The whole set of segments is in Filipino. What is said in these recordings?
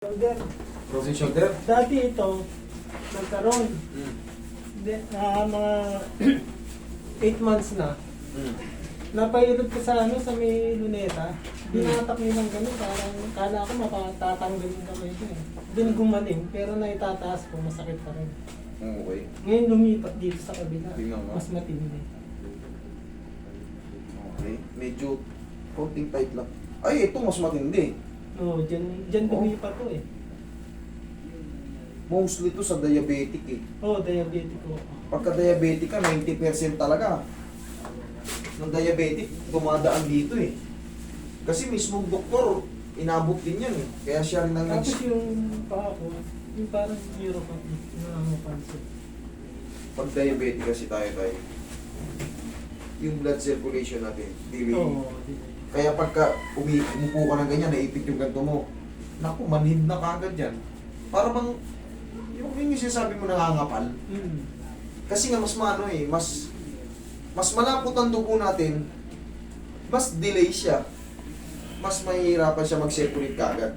Shoulder. Frozen shoulder? Dati ito, nagkaroon. Mm. De, ah, mga 8 months na. Mm. Napailot ko sa ano, sa may luneta. Binatak nilang gano'n, parang kala ko mapatatanggal yung kamay ko eh. Doon gumaling, pero naitataas ko, masakit pa rin. Okay. Ngayon lumipat dito sa kabila. Mas matindi. Okay. Medyo konting tight lang. Ay, ito mas matindi. Oo, dyan, dyan Oo. lumipat to eh. Mostly to sa diabetic eh. Oo, diabetic ko. Pagka diabetic ka, 90% talaga. Ng diabetic, dumadaan dito eh. Kasi mismong doktor, inabot din yan eh. Kaya siya rin ang. Tapos yung paa ko, yung parang neuropathy, nangangapansin. Pag diabetic kasi tayo tayo, yung blood circulation natin, delay. Oo, di ba? Kaya pagka umi umupo ka ng ganyan, naipit yung ganito mo, naku, manhid na kagad yan. Para bang, yung, yung sinasabi mo nangangapal, Mm. kasi nga mas maano eh, mas, mas malapot ang dugo natin, mas delay siya. Mas mahihirapan siya mag-circulate kagad.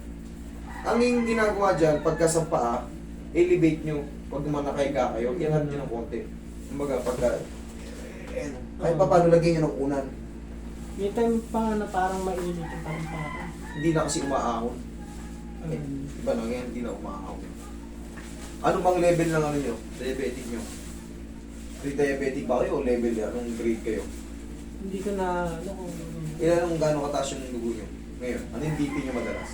Ang yung ginagawa dyan, pagka sa paa, elevate nyo. Pag manakay ka kayo, iangat nyo ng konti. Kumbaga, pagka, eh, kahit pa paano lagyan nyo ng unan. May time pa na parang mainit yung parang paa. Hindi na kasi umaahon. Eh, Um, iba na ngayon, hindi na umaahon. Ano bang level ng ano nyo? Diabetic nyo? Pre-diabetic ba kayo o level yan? Anong grade kayo? hindi ko na, ano kung, Ilan ang gano'ng kataas yung dugo nyo? Ngayon, ano yung BP nyo madalas?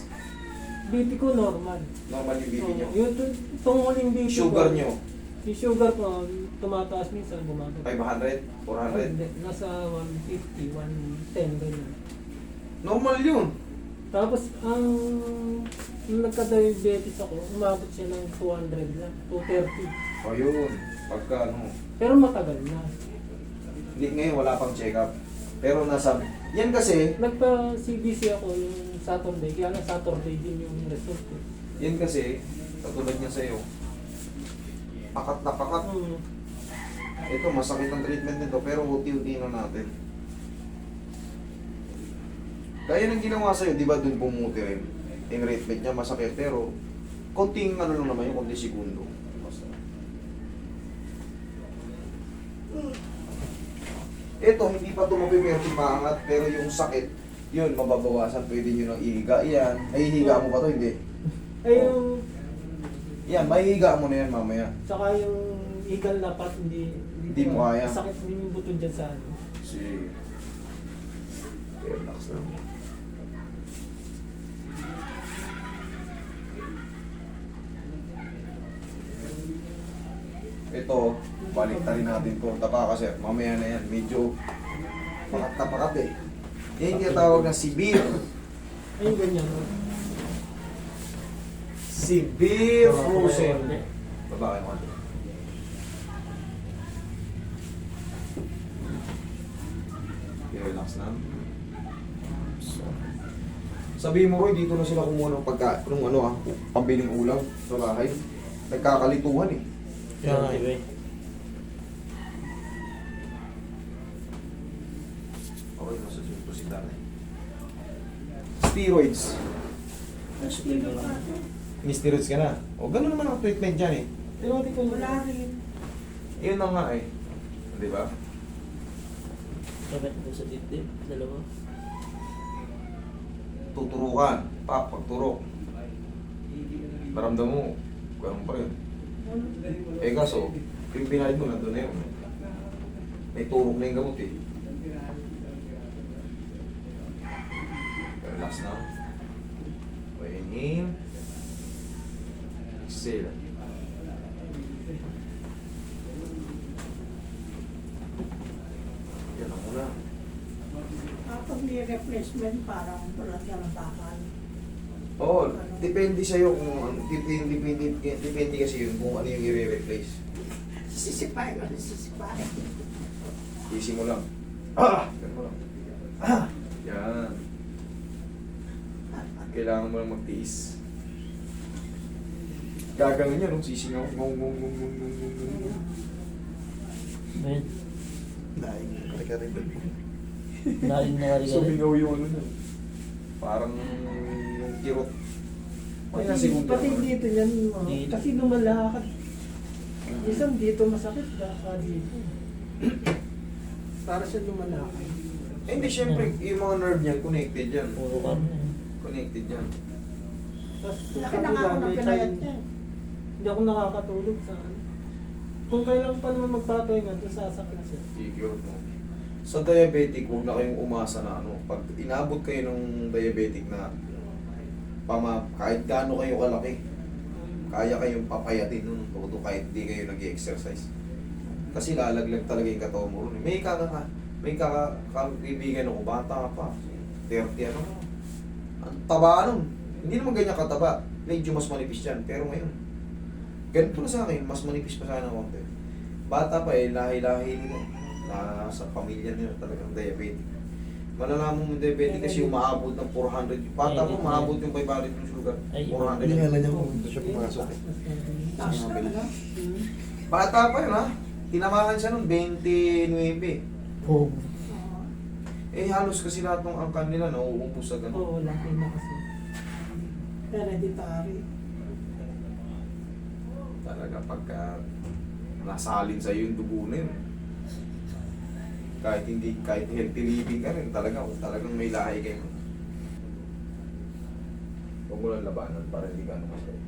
BP ko normal. Normal yung BP nyo? Oo, yung tu- itong huling BP Sugar ko, nyo? Yung sugar ko, tumataas minsan, bumababa. 500? 400? Hindi, Nasa 150, 110, ganyan. Normal yun! Tapos, ang nung nagka-diabetes ako, umabot siya ng 200 lang, 230. O yun, pagka ano, Pero matagal na. hindi ngayon wala pang check-up. Pero nasa, yan kasi, Nagpa-CBC ako yung Saturday, kaya lang Saturday din yung result ko. yan kasi, katulad niya sa'yo, pakat na pakat. Hmm. Ito, masakit ang treatment nito, pero unti-unti na natin. Kaya nang ginawa sa'yo, di ba dun bumuti rin? Yung treatment niya masakit, pero konting ano lang naman yung konting segundo. Ito, hindi pa ito mapiperti maangat, pero yung sakit, yun, mababawasan. Pwede nyo nang ihiga. Yan, nahihiga mo ba to? Hindi. Eh yung, Yan, mahihiga mo na yan mamaya. saka yung igal na part, hindi, Hindi mo kaya. Sakit din yung buto dyan sa ano. Si... Relax lang. Ito, balik na rin natin to. Tapa kasi mamaya na yan. Medyo pakat na pakat eh. Yan yung tinatawag na severe. Ayun ganyan. No? Severe frozen. Babae mo. Okay, relax na. So, sabihin mo, Roy, dito na sila kumuha ng pagka, ng ano ah, pambiling ulam sa bahay. Nagkakalituhan eh. Kaya nga, iba eh. Okay, nasa sunod si Danay. Steroids. May steroids ka na. O, ganun naman ang treatment dyan eh. Tinote ko Wala rin. Yun na nga eh. Di ba? Bakit mo sa dibdib? Dalawa. Tuturukan. Pa, pagturok. Naramdam mo, ganun pa rin. Eh kaso, yung binayad mo, nandun na yun. May turok na yung gamot eh. Relax na. Okay, inhale. Exhale. Yan ang muna. Kapag may replacement, parang wala ka ng bakal. Oo, depende sa'yo kung ano, depende, depende, depende kasi yun kung ano yung i-replace. Sisipay ko, sisipay. Easy mo lang. Ah! Ganun mo lang. Ah! Yan. Kailangan mo lang magtiis. Gagawin niya, no? Sisingaw. Ngong, ngong, ngong, ngong, ngong, ngong, ngong. Ayun. Daing, kare-kare doon. Narin na kari Sumingaw yung ano na. Parang yung kirot. Pati, pati dito yan, oh, Dito. kasi lumalakad. Isang dito masakit, baka dito. Para siya lumalakad. Eh, hindi, syempre, yung mga nerve niyan, connected yan. Puro ka na. Connected yan. Tapos Laki na nga ako ng pinayat niya. Hindi ako nakakatulog sa ano. Kung kailan pa naman magpapahinga, doon sasakit siya. Sa diabetic, huwag na kayong umasa na ano. Pag inabot kayo ng diabetic na pama, kahit gaano kayo kalaki, kaya kayong papayatin nun todo kahit di kayo nag-exercise. Kasi lalaglag talaga yung katawan mo eh. May kaka may kaka kaibigan ako, bata ka pa. 30 ano. Ang taba nun. Hindi naman ganyan kataba. Medyo mas manipis yan. Pero ngayon, ganito na sa akin, mas manipis pa sana konti. Bata pa eh, lahi-lahi nila. Nasa pamilya nila talagang diabetic. Malalaman mo diabetic kasi umaabot ng 400. Yung Bata mo, maabot yung 500 yung sugar. Ay, 400. Hindi nga niya kung siya pumasok eh. Taas talaga. Bata pa yun ha. Tinamakan siya nung 29. Oh. Eh halos kasi lahat ng angkan nila nauubos sa ganun. Oo, laki na kasi. Hereditary. Talaga pagka nasalin sa yung dugo na yun. Kahit hindi, kahit healthy living ka rin, talaga, talagang may lahi kayo. Huwag mo lang labanan para hindi ka ano masaya.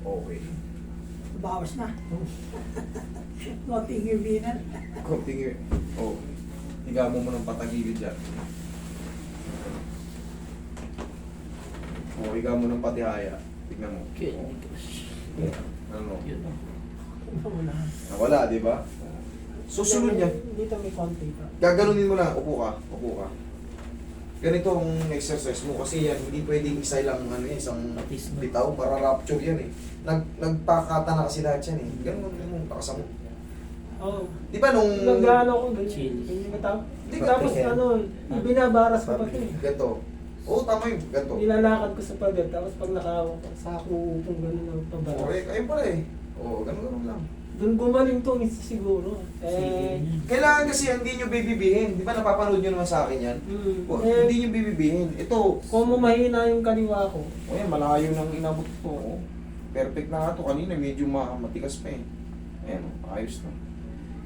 Okay. Bawas na. Konting ibinan. Konting yun. Oh. Higa mo mo ng patagilid dyan. Oh, higa mo ng patihaya. Tignan mo. Okay. Ano? Yun ah. Wala. Di ba? Susunod niya. Dito may konti pa. Gaganunin mo na. Upo ka. Upo ka. Ganito ang exercise mo kasi yan, hindi pwedeng isa lang ano, eh, isang Patis na. bitaw para rapture yan eh. Nag, nagpakata na kasi lahat yan eh. Ganun mo, takasa mo. Oo. Di ba nung... Nag-ano ko, ganyan. Chill. Ka tao. Hindi, Tapos ano, binabaras ko pa ito eh. Ganito. Oo, tama yun. Ganito. Nilalakad ko sa pagat, tapos pag nakawak ko, sa ako upong gano'n ang pabaras. Okay, ayun pala eh. Oo, ganun ganun lang. Doon gumaling tong isa siguro. Eh, Kailangan kasi hindi nyo bibibihin. Di ba napapanood nyo naman sa akin yan? O, eh, hindi nyo bibibihin. Ito, kung mahina yung kaliwa ko, o yan, malayo nang inabot ko. Oh. Perfect na nga to. Kanina medyo ma matigas pa eh. Ayan, oh, ayos na.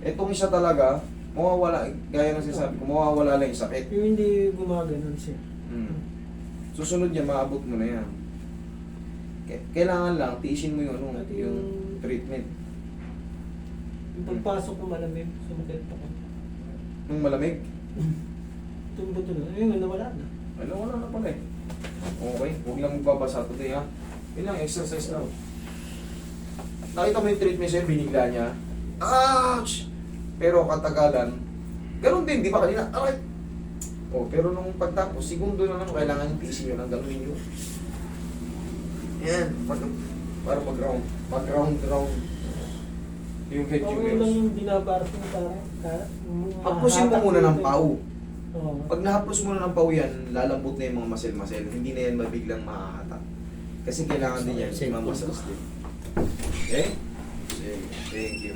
Itong isa talaga, mawawala, gaya ng sinasabi ko, mawawala lang yung sakit. yung hindi gumaganon siya. Susunod niya, maabot mo na yan. Kailangan lang, tiisin mo yung, ano, Pati yung yung- treatment. Yung pagpasok ko malamig, sumakit ako. Nung malamig, buto na, ayun, nawala na. ano, wala na pala eh. Okay, huwag lang magbabasa today ha. Yun lang, exercise lang. Nakita mo yung treatment sa'yo, binigla niya. Ouch! Pero katagalan, ganun din, di ba kanina? Aray! Oh, pero nung pagtapos, segundo na lang, kailangan yung tiisin yun, ang ganunin nyo. Yan, pag, para mag-round, mag-round, round. Yung head Okay lang yung binabaras mo para, Haplusin mo muna ng pau. Oo. Pag nahaplos mo na ng pau yan, lalambot na yung mga muscle-muscle. Hindi na yan mabiglang mahahatak. Kasi kailangan din yan, mamasas din. Okay? Sige, thank you.